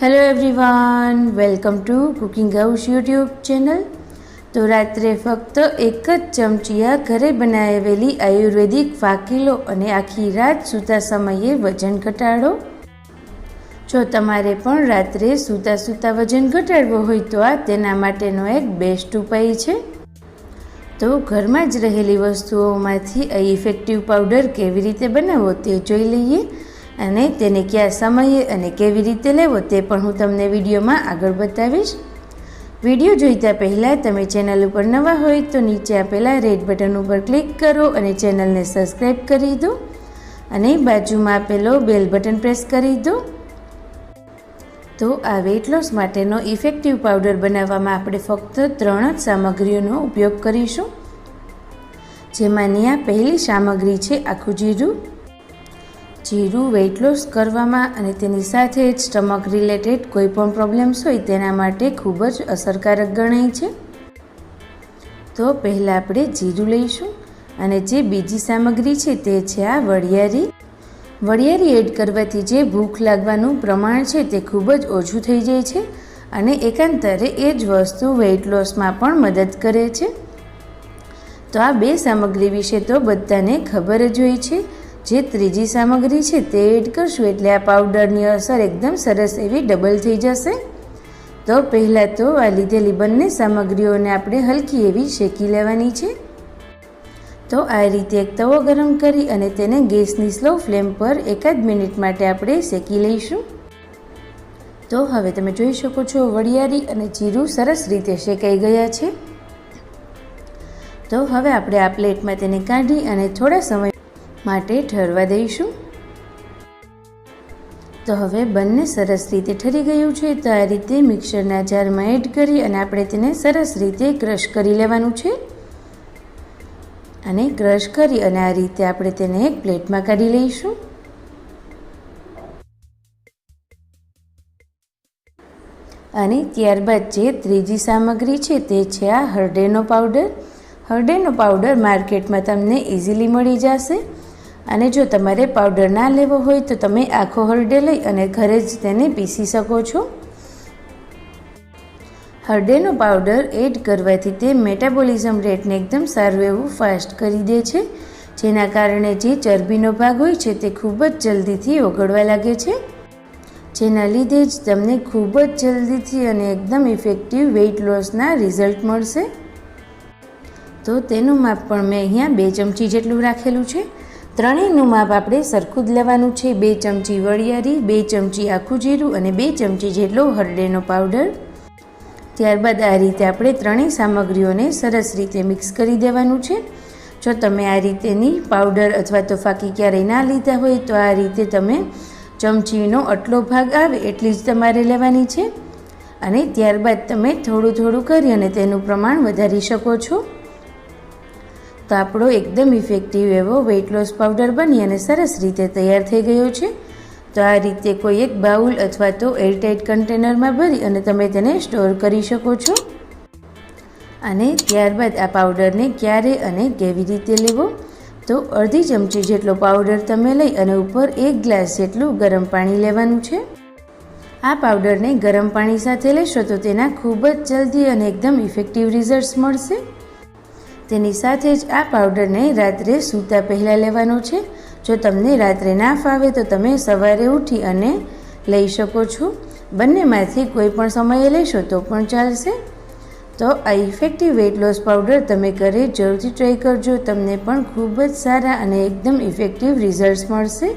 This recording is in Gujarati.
Hello everyone welcome to cooking house YouTube channel તો રાત્રે ફક્ત એક જ ચમચીયા ઘરે બનાવેલી આયુર્વેદિક ફાકીલો અને આખી રાત સૂતા સમયે વજન ઘટાડો. જો તમારે પણ રાત્રે સૂતા સૂતા વજન ઘટાડવો હોય તો આ તેના માટેનો એક બેસ્ટ ઉપાય છે. તો ઘરમાં જ રહેલી વસ્તુઓમાંથી આ ઇફેક્ટિવ પાવડર કેવી રીતે બનાવવો તે જોઈ લઈએ. અને તેને કયા સમયે અને કેવી રીતે લેવો તે પણ હું તમને વિડીયોમાં આગળ બતાવીશ. વીડિયો જોઈતા પહેલાં તમે ચેનલ ઉપર નવા હોય તો નીચે આપેલા રેડ બટન ઉપર ક્લિક કરો અને ચેનલને સબસ્ક્રાઈબ કરી દો અને બાજુમાં આપેલો બેલ બટન પ્રેસ કરી દો. તો આ વેઇટ લોસ માટેનો ઇફેક્ટિવ પાવડર બનાવવામાં આપણે ફક્ત ત્રણ જ સામગ્રીઓનો ઉપયોગ કરીશું. જેમાંની આ પહેલી સામગ્રી છે આખું જીરું. જીરું વેઇટ લોસ કરવામાં અને તેની સાથે જ સ્ટમક રિલેટેડ કોઈ પણ પ્રોબ્લેમ્સ હોય તેના માટે ખૂબ જ અસરકારક ગણાય છે. તો પહેલાં આપણે જીરું લઈશું અને જે બીજી સામગ્રી છે તે છે આ વરિયારી વરિયારી એડ કરવાથી જે ભૂખ લાગવાનું પ્રમાણ છે તે ખૂબ જ ઓછું થઈ જાય છે અને એકાંતરે એ જ વસ્તુ વેઇટ લોસમાં પણ મદદ કરે છે. તો આ બે સામગ્રી વિશે તો બધાને ખબર જ હોય છે. જે ત્રીજી સામગ્રી છે તે એડ કરશું એટલે આ પાવડરની અસર એકદમ સરસ એવી ડબલ થઈ જશે. તો પહેલાં તો આ લીધેલી બંને સામગ્રીઓને આપણે હલકી એવી શેકી લેવાની છે. તો આ રીતે એક તવો ગરમ કરી અને તેને ગેસની સ્લો ફ્લેમ પર એકાદ મિનિટ માટે આપણે શેકી લઈશું. તો હવે તમે જોઈ શકો છો વડિયારી અને જીરું સરસ રીતે શેકાઈ ગયા છે. તો હવે આપણે આ પ્લેટમાં તેને કાઢી અને થોડા સમય માટે ઠરવા દઈશું. તો હવે બંને સરસ રીતે ઠરી ગયું છે તો આ રીતે મિક્સરના જારમાં એડ કરી અને આપણે તેને સરસ રીતે ક્રશ કરી લેવાનું છે. અને ક્રશ કરી અને આ રીતે આપણે તેને એક પ્લેટમાં કાઢી લઈશું. અને ત્યારબાદ જે ત્રીજી સામગ્રી છે તે છે આ હરડેનો પાવડર. હરડેનો પાવડર માર્કેટમાં તમને ઇઝીલી મળી જશે. અને જો તમારે પાવડર ના લેવો હોય તો તમે આખો હરડે લઈ અને ઘરે જ તેને પીસી શકો છો. હરડેનો પાવડર એડ કરવાથી તે મેટાબોલિઝમ રેટને એકદમ સારું એવું ફાસ્ટ કરી દે છે. જેના કારણે જે ચરબીનો ભાગ હોય છે તે ખૂબ જ જલ્દીથી ઓગળવા લાગે છે. જેના લીધે જ તમને ખૂબ જ જલ્દીથી અને એકદમ ઇફેક્ટિવ વેઇટ લોસના રિઝલ્ટ મળશે. તો તેનું માપ પણ મેં અહીંયા બે ચમચી જેટલું રાખેલું છે. ત્રણેયનું માપ આપણે સરખું જ લેવાનું છે. બે ચમચી વરિયાળી બે ચમચી આખું જીરું અને બે ચમચી જેટલો હરડેનો પાવડર. ત્યારબાદ આ રીતે આપણે ત્રણેય સામગ્રીઓને સરસ રીતે મિક્સ કરી દેવાનું છે. જો તમે આ રીતેની પાવડર અથવા તો ફાકી ક્યારેય ના લીધા હોય તો આ રીતે તમે ચમચીનો આટલો ભાગ આવે એટલી જ તમારે લેવાની છે. અને ત્યારબાદ તમે થોડું થોડું કરી અને તેનું પ્રમાણ વધારી શકો છો. તો આપણો એકદમ ઇફેક્ટિવ એવો વેઇટ લોસ પાવડર બની અને સરસ રીતે તૈયાર થઈ ગયો છે. તો આ રીતે કોઈ એક બાઉલ અથવા તો એરટાઇટ કન્ટેનરમાં ભરી અને તમે તેને સ્ટોર કરી શકો છો. અને ત્યારબાદ આ પાવડરને ક્યારે અને કેવી રીતે લેવો? તો અડધી ચમચી જેટલો પાવડર તમે લઈ અને ઉપર એક ગ્લાસ જેટલું ગરમ પાણી લેવાનું છે. આ પાવડરને ગરમ પાણી સાથે લેશો તો તેના ખૂબ જ જલ્દી અને એકદમ ઇફેક્ટિવ રિઝલ્ટ્સ મળશે. તેની સાથે જ આ પાવડરને રાત્રે સૂતા પહેલાં લેવાનો છે. જો તમને રાત્રે ના ફાવે તો તમે સવારે ઉઠી અને લઈ શકો છો. બંનેમાંથી કોઈ પણ સમયે લેશો તો પણ ચાલશે. તો આ ઇફેક્ટિવ વેઇટ લોસ પાવડર તમે ઘરે જરૂરથી ટ્રાય કરજો. તમને પણ ખૂબ જ સારા અને એકદમ ઇફેક્ટિવ રિઝલ્ટ્સ મળશે.